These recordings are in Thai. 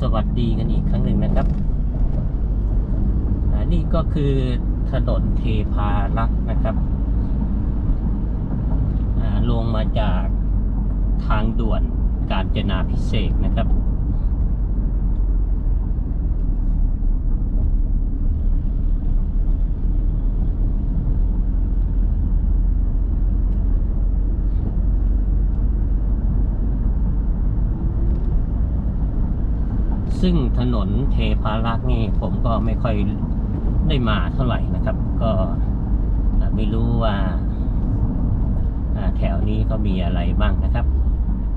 สวัสดีกันอีกครั้งหนึ่งนะครับอ่านี่ก็คือถนนเทพารักษ์นะครับอ่าลงมาจากทางด่วนกาญจนาพิเศษนะครับ ซึ่งถนนเทพารักษ์นี่ผมก็ไม่ค่อยได้มาเท่าไหร่นะครับ ก็ไม่รู้ว่าอ่าแถวนี้ก็มีอะไรบ้างนะครับ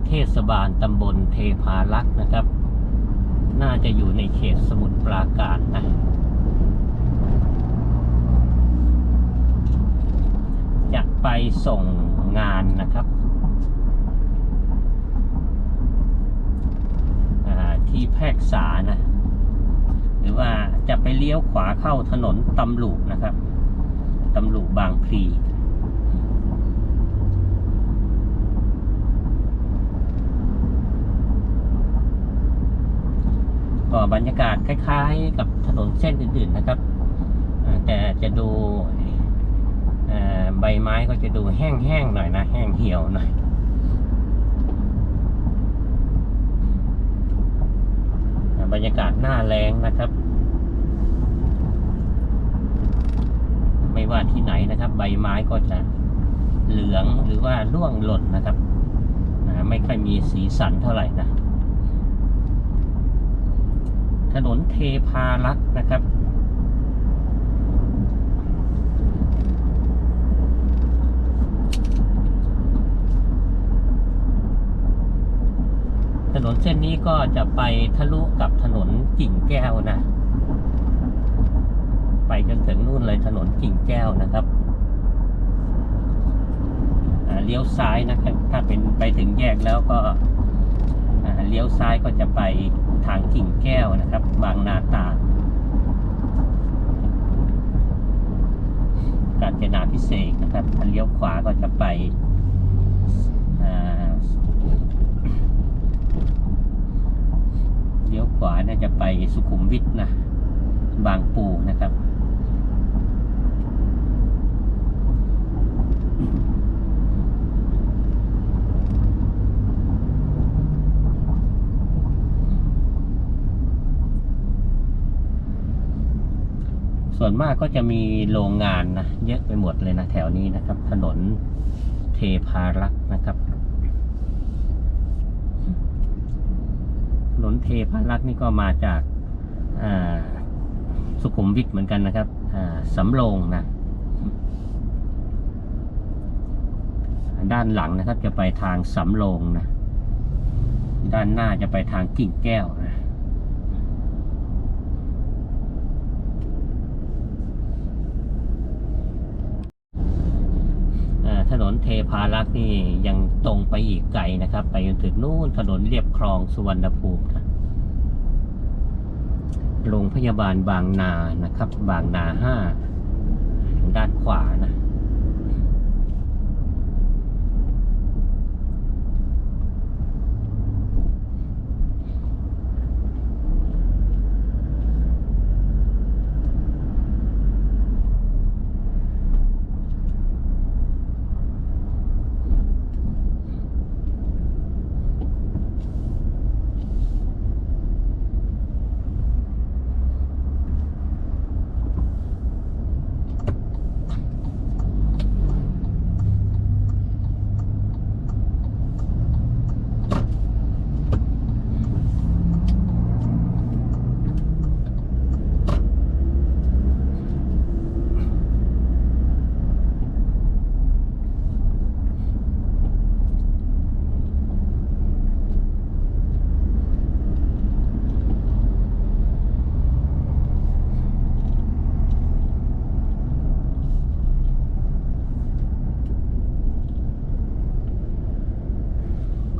เทศบาลตำบลเทพารักษ์นะครับ น่าจะอยู่ในเขตสมุทรปราการนะจะไปส่งงานนะครับ อ่าที่แพรกษานะ หรือว่าจะไปเลี้ยวขวาเข้าถนนตำลุนะครับตำลุบางพลีก็บรรยากาศคล้าย ๆ กับถนนเส้นอื่น ๆนะครับ แต่จะดูใบไม้ก็จะดูแห้งๆหน่อยนะ แห้งเหี่ยวหน่อย บรรยากาศหน้าแรงนะครับ ไม่ว่าที่ไหนนะครับ ใบไม้ก็จะเหลืองหรือว่าร่วงหล่นนะครับนะไม่ค่อยมีสีสันเท่าไหร่นะ ถนนเทพารักษ์นะครับ ถ นนเส้นนี้ก็จะไปทะลุกับถนนกิ่งแก้วนะ ไปจนถึงนู่นเลยถนนกิ่งแก้วนะครับเลี้ยวซ้ายนะครับ ถ้าเป็นไปถึงแยกแล้วก็เลี้ยวซ้ายก็จะไปทางกิ่งแก้วนะครับ บางนาตาดกาญจนาพิเศษนะครับถ้าเลี้ยวขวาก็จะไปอ่า เลี้ยวขวาน่าจะไปสุขุมวิทนะ บางปูนะครับ ส่วนมากก็จะมีโรงงานนะ เยอะไปหมดเลยนะ แถวนี้นะครับ ถนนเทพารักษ์นะครับ ถ นเทพารักษ์นี่ก็มาจากสุขุมวิทเหมือนกันนะครับสำโรงนะด้านหลังนะครับจะไปทางสำโรงนะ ด้านหน้าจะไปทางกิ่งแก้ว นะอ่าถนนเทพารักษ์นี่ยังตรงไปอีกไกลนะครับ ไปจนถึงนู่นถนนเรียบคลองสุวรรณภูมินะโรงพยาบาลบางนานะครับ บางนาห้าด้านขวานะ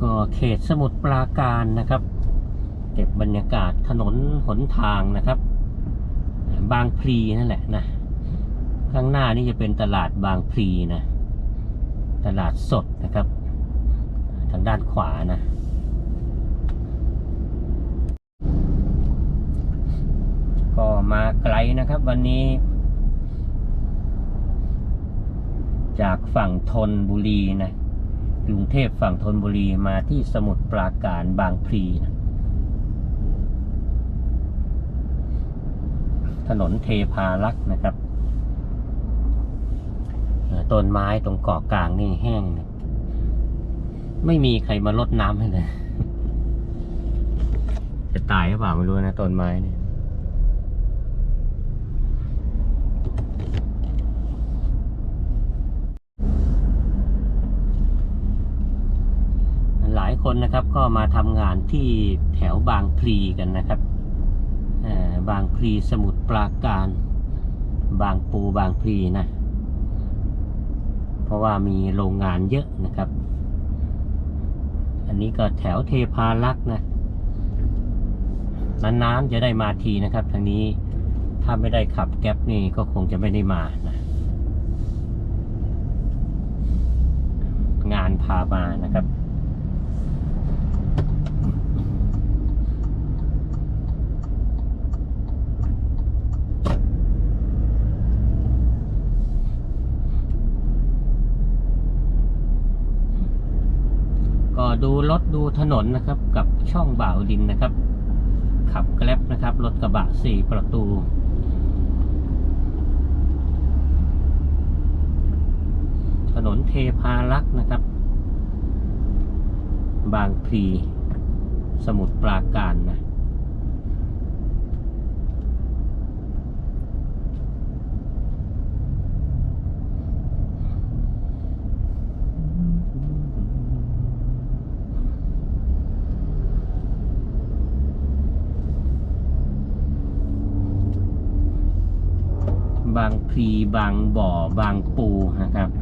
ก็ เขตสมุทรปราการนะครับ เก็บบรรยากาศถนนหนทางนะครับ บางพลีนั่นแหละนะ ข้างหน้านี่จะเป็นตลาดบางพลีนะ ตลาดสดนะครับ ทางด้านขวานะก็มาไกลนะครับวันนี้ จากฝั่งธนบุรีนะ กรุงเทพฝั่งธนบุรีมาที่สมุทรปราการบางพลีนะถนนเทพารักษ์นะครับต้นไม้ตรงเกาะกลางนี่แห้งนะไม่มีใครมาลดน้ำให้เลย จะตายหรือเปล่าไม่รู้นะต้นไม้เนี่ย หลาย คนนะครับก็มาทำงานที่แถวบางพลีกันนะครับบางพลีสมุทรปราการ บางปูบางพลีนะ เพราะว่ามีโรงงานเยอะนะครับ อันนี้ก็แถวเทพารักษ์นะนานๆจะได้มาทีนะครับทางนี้ถ้าไม่ได้ขับแก๊ปนี่ก็คงจะไม่ได้มานะงานพามานะครับ ก็ดูรถดูถนนนะครับ กับช่องบ่าวดินนะครับ ขับแกล็บนะครับรถกระบะสี่ประตูถนนเทพารักษ์นะครับ บางพลีสมุทรปราการนะ บาง พลีบางบ่อบางปูนะครับ 400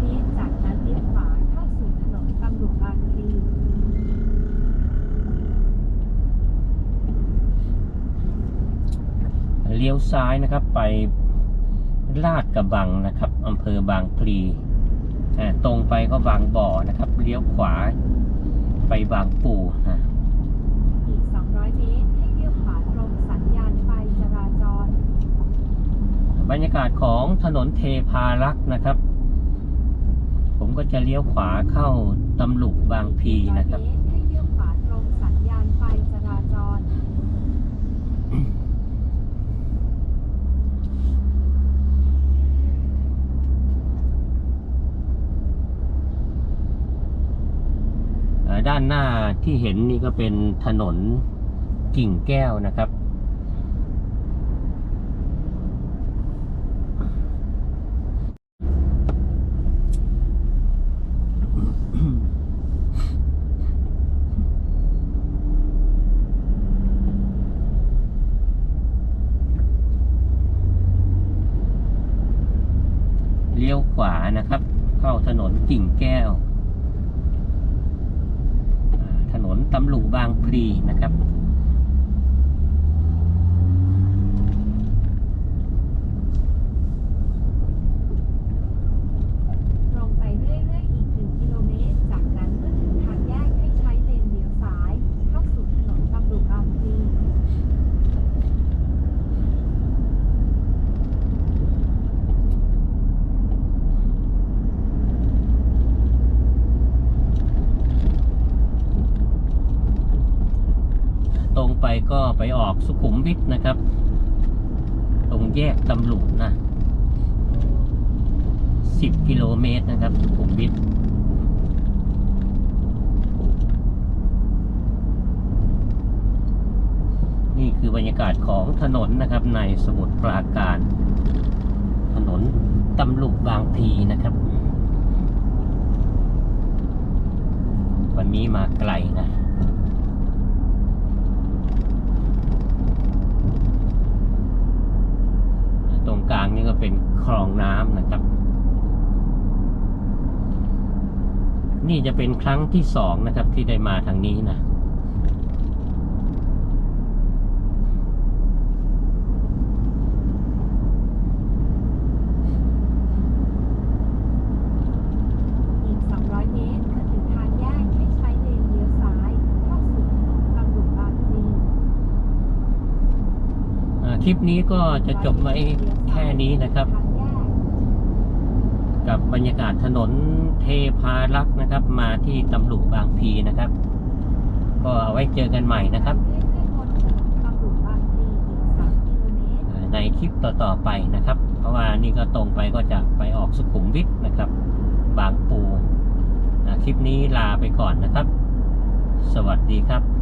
เมตร จากนั้นเลี้ยวขวาเข้าสู่ถนนตำรวจบางพลี เลี้ยว ซ้ายนะครับ ไปลาดกระบังนะครับอำเภอบางพลีอ่าตรงไปก็บางบ่อนะครับ เลี้ยวขวาไปบางปูนะอีก 200 เมตร ให้เลี้ยวขวาตรงสัญญาณไฟจราจร บรรยากาศของถนนเทพารักษ์นะครับ ผมก็จะเลี้ยวขวาเข้าตำลุกบางพลีนะครับ 100เมตรให้เลี้ยวขวาตรงสัญญาณไฟจราจร เอ่อ ด้านหน้าที่เห็นนี่ก็เป็นถนนกิ่งแก้วนะครับ เลี้ยวขวานะครับ เข้าถนนกิ่งแก้ว อ่า ถนนตำลูบางพลีนะครับ ตรงไปเรื่อยๆ อีก 1 กิโลเมตร จากนั้นเมื่อถึงทางแยกให้ใช้เลนเลี้ยวซ้าย เข้าสู่ถนนตำรวจบางพลี ตรงไปก็ไป ออกสุขุมวิทนะครับ ตรงแยกตำลุนะสิบกิโลเมตรนะครับ สุขุมวิทนี่คือบรรยากาศของถนนนะครับในสมุทรปราการ ถนนตำลุบางพีนะครับ วันนี้มาไกลนะ ตรงกลางนี่ก็ เป็นคลองน้ำนะครับ นี่จะเป็นครั้งที่สองนะครับที่ได้มาทางนี้นะ คลิปนี้ก็จะจบไว้แค่นี้นะครับ กับบรรยากาศถนนเทพารักษ์นะครับ มาที่ตำลุบางพีนะครับ ก็เอาไว้เจอกันใหม่นะครับ ในคลิปต่อๆไปนะครับ เพราะว่านี่ก็ตรงไปก็จะไปออกสุขุมวิทนะครับ บางปูคลิปนี้ลาไปก่อนนะครับ สวัสดีครับ